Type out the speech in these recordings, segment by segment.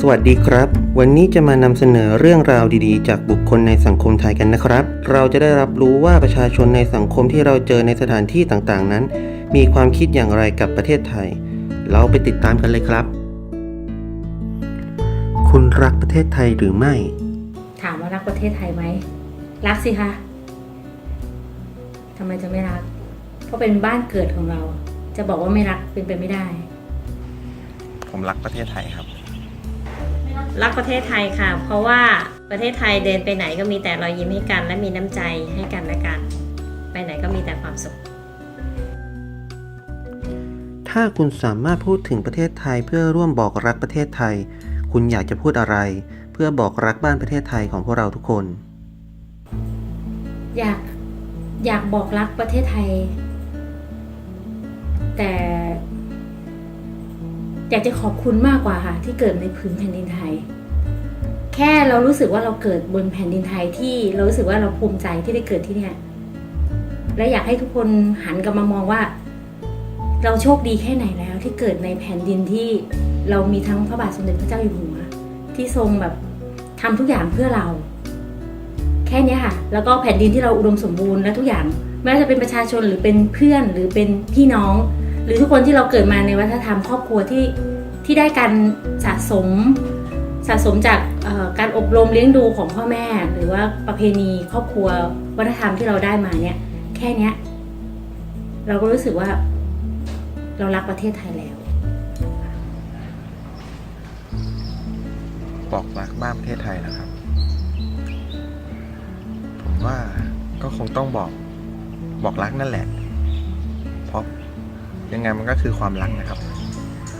สวัสดีครับ วันนี้จะมานำเสนอเรื่องราวดีๆ จากบุคคลในสังคมไทยกันนะครับ เราจะได้รับรู้ว่าประชาชนในสังคมที่เราเจอในสถานที่ต่างๆนั้น มีความคิดอย่างไรกับประเทศไทย เราไปติดตามกันเลยครับ คุณรักประเทศไทยหรือไม่ ถามว่ารักประเทศไทยไหม รักสิคะทำไมจะไม่รัก เพราะเป็นบ้านเกิดของเรา จะบอกว่าไม่รักเป็นไปไม่ได้ ผมรักประเทศไทยครับ รักประเทศไทยค่ะ เพราะว่าประเทศไทยเดินไปไหนก็มีแต่รอยยิ้มให้กัน และมีน้ำใจให้กันและกัน ไปไหนก็มีแต่ความสุข ถ้าคุณสามารถพูดถึงประเทศไทยเพื่อร่วมบอกรักประเทศไทย คุณอยากจะพูดอะไร เพื่อบอกรักบ้านประเทศไทยของพวกเราทุกคน อยากอยากบอกรักประเทศไทย แต่ อยากจะขอบคุณมากกว่าค่ะ ที่เกิดในพื้นแผ่นดินไทย แค่เรารู้สึกว่าเราเกิดบนแผ่นดินไทยที่เรารู้สึกว่าเราภูมิใจที่ได้เกิดที่เนี่ยและอยากให้ทุกคนหันกลับมามองว่า เราโชคดีแค่ไหนแล้ว ที่เกิดในแผ่นดินที่เรามีทั้งพระบาทสมเด็จพระเจ้าอยู่หัวที่ทรงแบบทำทุกอย่างเพื่อเรา แค่นี้ค่ะ แล้วก็แผ่นดินที่เราอุดมสมบูรณ์และทุกอย่างไม่ว่าจะเป็นประชาชนหรือเป็นเพื่อนหรือเป็นพี่น้อง หรือทุกคนที่เราเกิดมาในวัฒนธรรมครอบครัวที่ที่ได้การสะสมสะสมจากการอบรมเลี้ยงดูของพ่อแม่ หรือว่าประเพณีครอบครัววัฒนธรรมที่เราได้มาเนี่ย แค่เนี้ย เราก็รู้สึกว่า เรารักประเทศไทยแล้วบอกรักบ้านประเทศไทยนะครับ ผมว่าก็คงต้องบอกบอกรักนั่นแหละเพราะ ยังไงมันก็คือความรักนะครับ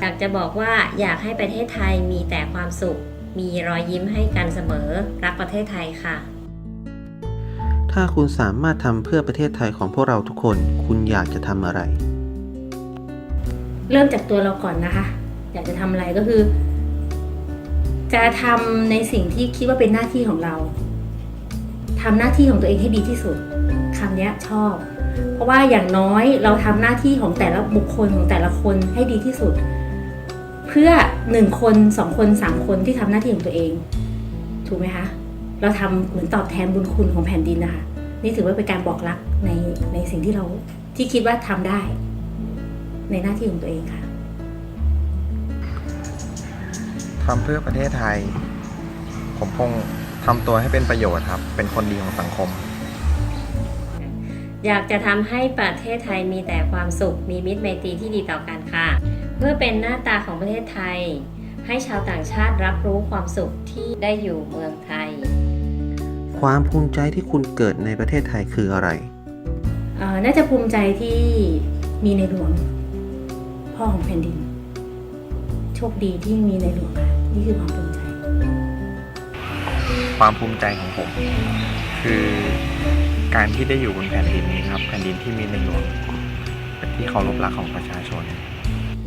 อยากจะบอกว่าอยากให้ประเทศไทยมีแต่ความสุข มีรอยยิ้มให้กันเสมอ รักประเทศไทยค่ะ ถ้าคุณสามารถทำเพื่อประเทศไทยของพวกเราทุกคน คุณอยากจะทำอะไร เริ่มจากตัวเราก่อนนะคะ อยากจะทำอะไรก็คือ จะทำในสิ่งที่คิดว่าเป็นหน้าที่ของเราทำหน้าที่ของตัวเองให้ดีที่สุดคำนี้ชอบ เพราะว่าอย่างน้อยเราทำหน้าที่ของแต่ละบุคคลของแต่ละคนให้ดีที่สุด เพื่อหนึ่งคนสองคนสามคนที่ทำหน้าที่ของตัวเอง ถูกไหมคะ เราทำเหมือนตอบแทนบุญคุณของแผ่นดินนะคะนี่ถือว่าเป็นการบอกรักในในสิ่งที่เราที่คิดว่าทำได้ ในหน้าที่ของตัวเองค่ะทำเพื่อประเทศไทย ผมคงทำตัวให้เป็นประโยชน์ครับ เป็นคนดีของสังคม อยากจะทำให้ประเทศไทยมีแต่ความสุข มีมิตรไมตรีที่ดีต่อกันค่ะ เพื่อเป็นหน้าตาของประเทศไทย ให้ชาวต่างชาติรับรู้ความสุขที่ได้อยู่เมืองไทย ความภูมิใจที่คุณเกิดในประเทศไทยคืออะไรเอ่อน่าจะภูมิใจที่มีในหลวง พ่อของแผ่นดิน โชคดีที่มีในหลวงค่ะนี่คือความภูมิใจ ความภูมิใจของผม คือ การที่ได้อยู่บนแผ่นดินนี้ครับ แผ่นดินที่มีในหลวงที่เคารพรักของประชาชน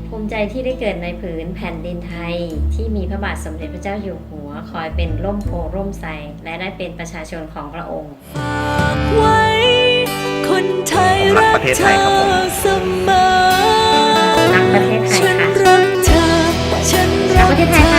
ภูมิใจที่ได้เกิดในผืนแผ่นดินไทยที่มีพระบาทสมเด็จพระเจ้าอยู่หัว คอยเป็นร่มโพร่มใสและได้เป็นประชาชนของพระองค์ไว้คนไทยรักประเทศไทยครับผมรักประเทศไทยค่ะรักประเทศไทยค่ะ